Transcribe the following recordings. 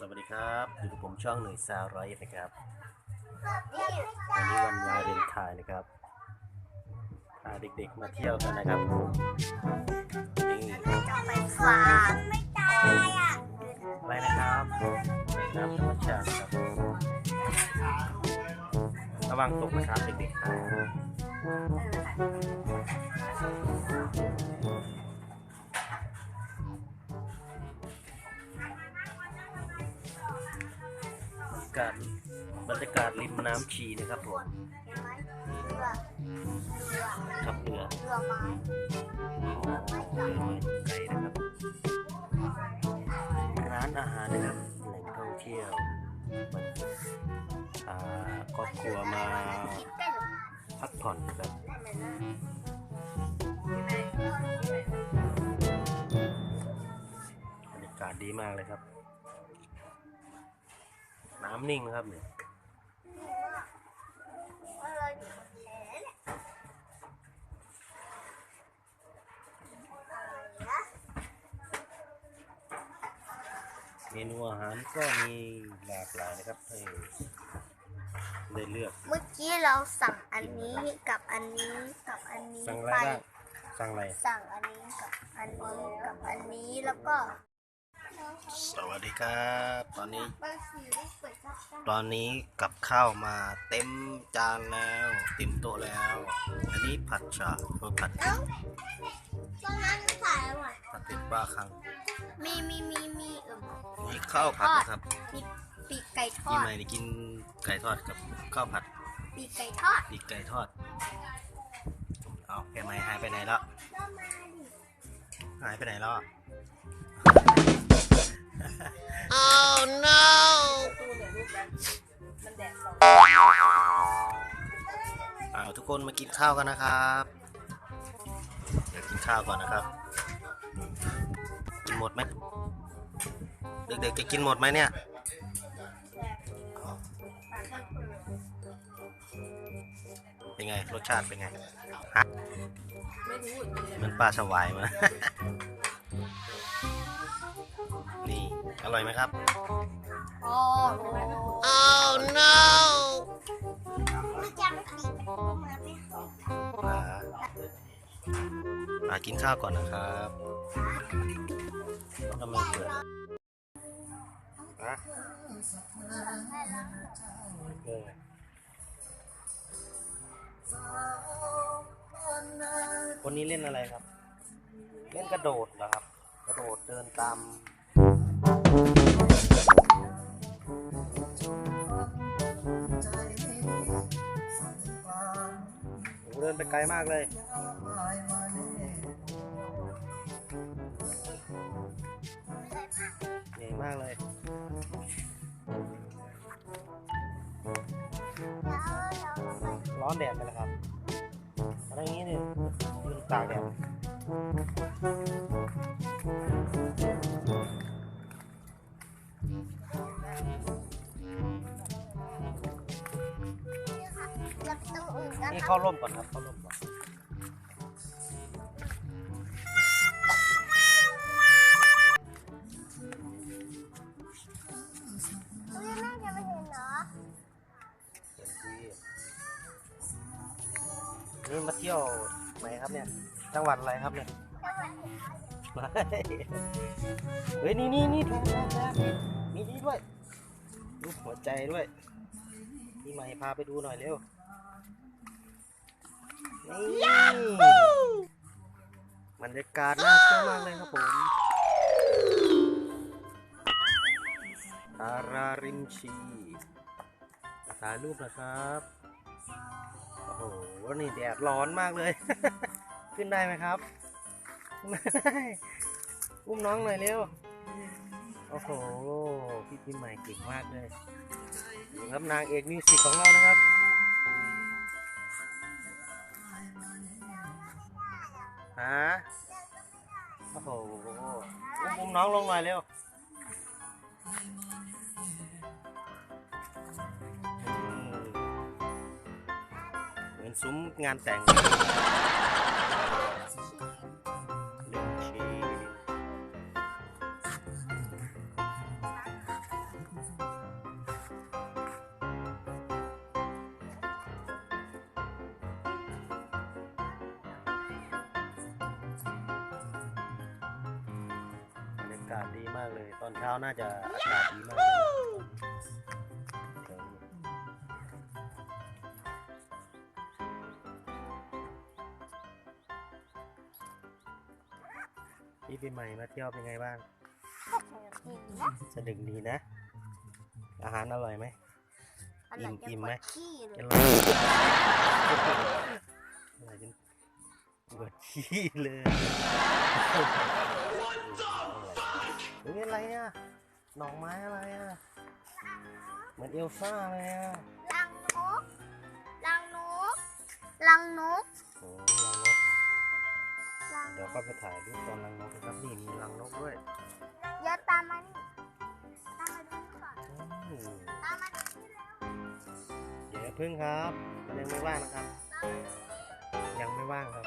สวัสดีครับอยู่กับผมช่องหนุ่ยซาวร้อยนะครับวันนี้วันวาเลนไทน์นะครับพาเด็กๆมาเที่ยวกันนะครับนี่จะไปฝาไม่ตายอะไรนะครับน้ำธรรมชาติครับระวังตกนะครับเด็กๆากาศบรรยากาศริมน้ำชีนะครับผมขับเรือเรือไม้อ๋อเรือไม้ไกลนะครับ ร้านอาหารนะครับแหล่งท่องเที่ยวครอบครัวมาพักผ่อนครับบรรยากาศดีมากเลยครับ น้ำนิ่งนะครับเนี่ยอะไรแผลเนี่ยอะไรนะเมนูอาหารก็มีหลากหลายนะครับให้ได้เลือก เมื่อกี้เราสั่งอันนี้กับอันนี้กับอันนี้สั่งอะไรไป บ้างสั่งอะไร สั่งอันนี้กับอันนี้กับอันนี้แล้วก็ สวัสดีครับ ตอนนี้บางสีเปิดซับซ้ตอนนี้กับข้าวมาเต็มจานแล้วเต็มโต๊ะแล้ว อันนี้ผัดฉ่าเออผัดำเอ้าตอนนั้นถ่ายอะไรผัดเผ็ดปลาคังมีมีมีมีเออมีข้าวผัดนะครับมีปีกไก่ทอพี่ดใหม่นี่กินไก่ทอดกับข้าวผัด ปีกไก่ทอดปีกไก่ทอดเอาแกไม่หายไปไหนแล้วก็มาดิหายไปไหนแล้วอะ Oh no เอาทุกคนมากินข้าวกันนะครับเดี๋ยวกินข้าวก่อนนะครับ กินหมดไหมเด็กๆจะกินหมดไหมเนี่ยอ๋อเป็นไงรสชาติเป็นไงฮะมันปลาสวายมา อร่อยไหมครับ Oh Oh no ไม่จำปีกเหมือนไม่เข้ามามากินข้าวก่อนนะครับทำไมเปิดอะอะเออคนนี้เล่นอะไรครับ เล่นกระโดดเหรอครับ กระโดดเดินตาม โอ้เดินไปไกลมากเลยเหนื่อยมากเลยร้อนแดดไปแล้วครับอะไรอย่างนี้เนี่ยยืนตากแดด นนะนี่ครัเข้าบร่มก่อนครับ เข้าร่มก่อน อุ้ยแม่จะไม่เห็นเหรอเต็มที่นี่มาเที่ยวไหนครับเนี่ย จังหวัดอะไรครับเนี่ยเฮ้ย นี่นี่นี่แทนแทนแทนมีนี่ด้วยรูปหัวใจด้วยพี่ใหม่พาไปดูหน่อยเร็ว นี่บรรยากาศน่าเที่ยวมากเลยครับผมอาราริมชีถ่ายรูปนะครับ โอ้โห นี่แดดร้อนมากเลย ขึ้นได้ไหมครับอุ้มน้องหน่อยเร็ว โอ้โห พี่ปีใหม่เก่งมากเลยครับนางเอกมิวสิกของเรานะครับ งลงหน่อยเร็วเหมือนซุ้มงานแต่งากาศดีมากเลย ตอนเช้าน่าจะอากาศดีมากเลยแถวนี้พี่ปีใหม่มาเที่ยวเป็นไงบ้างกินนะสนุกดีนะ อาหารอร่อยไหมอร่อยอิ่จะมปไหมวดขี้เลอยยร่อยอร่อยจนปวดขี้เลยเฮ้ยอะไรอะหน่อไม้อะไรอะ เหมือนเอลซ่าเลยอะรังนกรังนกรังนกโอ้ยรังนก รังนเดี๋ยวกก็ไปถ่ายรูปตอนรังนกนะครับนี่มีรังนกด้วยเดี๋ยวตามมานี่ตามมาดูนี่ก่อนอืมตามมาดูนี่แล้วเดี๋ยวพึ่งครับ ยังไม่ว่างนะครับยังไม่ว่างครับ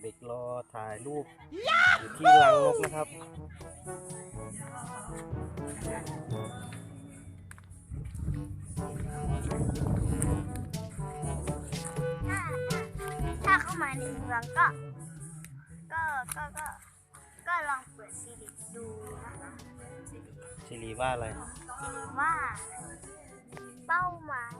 เด็กๆรอถ่ายรูปอยู่ที่รังนกนะครับ ถ้าถ้าเข้ามาในเมืองก็ ก็ก็ก็ก็ลองเปิดซีรีส์ดูนะคะสิริว่าอะไรซีรีส์ว่าเป้าหมาย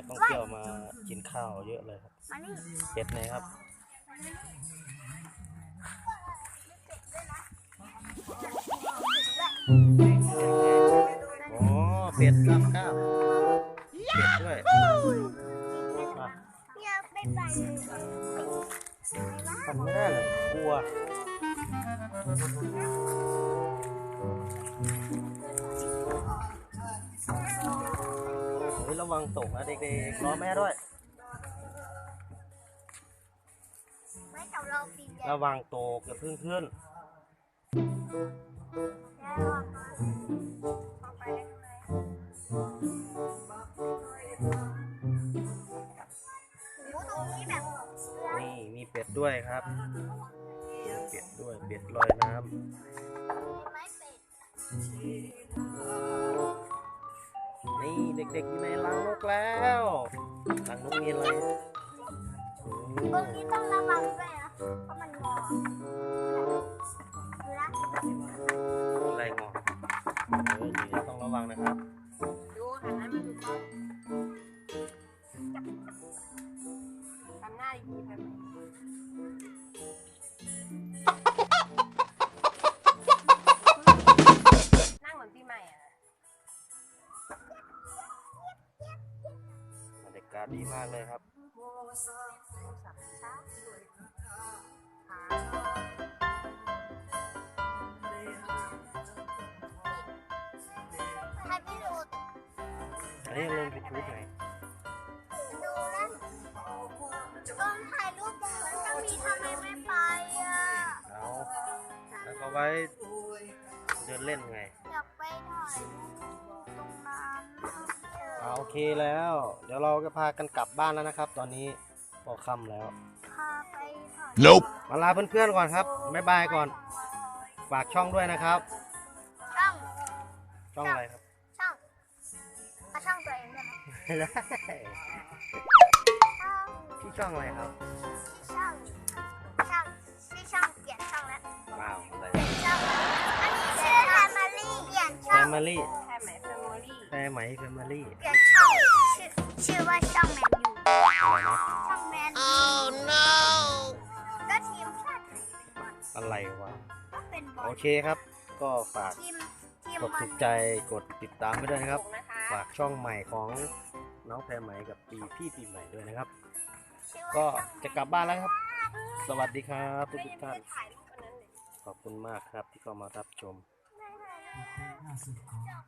นักท่องเที่ยวมากินข้าวเยอะเลยครับมานี่เป็ดไหนครับอ๋อเป็ดกล้ามกล้ามเป็ดด้วยอะเนี่ยเป็นไรเลยทำไม่ได้เลยกลัว ระวังตกนะเด็กๆรอแม่ด้วย ไม่กับเราปีนใหญ่ระวังตกอย่าเพึ่งขึ้นแล้วเอาไปได้ไหมโอ้ตรงนี้แบบเสือนี่มีเป็ดด้วยครับมีเป็ดด้วยเป็ดลอยน้ำ นี่เด็กๆอยู่ในรังนกแล้วรังนกมีอะไรโอ้ตรงนี้ต้องระวังด้วยนะเพราะมันงอดูนะอะไรงอเออนี่ต้องระวังนะครับดูหันหน้ามาดูกล้องทำหน้าดีๆไปไหม อันนี้ลงยูทูบไงดูนะตอนถ่ายรูปตรงนั้นก็มีทำไมไม่ไปอะเอาแล้วก็ไว้เดินเล่นไง อยากไปถ่ายรูปตรงนั้นเอาโอเคแล้ว เดี๋ยวเราจะพากันกลับบ้านแล้วนะครับ ตอนนี้พอค่ำแล้ว พาไปถ่าย Nope. มาลาเพื่อนๆก่อนครับบ๊ายบายก่อน ฝากช่องด้วยนะครับ ช่อง ช่องอะไรครับ ได้ไหมได้ช่องที่ช่องอะไรครับที่ช่องช่องที่ช่องเปลี่ยนช่องแล้วว้าวอะไรเปลี่ยนช่องอันนี้ชื่อแฟมิลี่เปลี่ยนแฟช่องมิลี่แค่ไหมแฟมิลี่แฟไหมแฟมิลี่เปลี่ยนช่องชื่อชื่อว่าช่องแมนยูอะไรนะช่องแมนยูก็ทีมชาติไทยอะไรวะ ก็เป็นบอโอลเคครับ ก็ฝากทีมทีทีมกดมัถูนกใจกดติดตามไปด้วยนะครับส่งนะคะ ฝากช่องใหม่ของ น้องแพรไหมกับปีพี่ปีใหม่ด้วยนะครับชื่อว่าก็ช่องจะกลับบ้านแล้วครับ สวัสดีครับก็ทุกยังๆท่านไม่ได้ถ่ายรูปอันนั้นเลยขอบคุณมากครับที่เข้ามารับชมไม่ไม่ไม่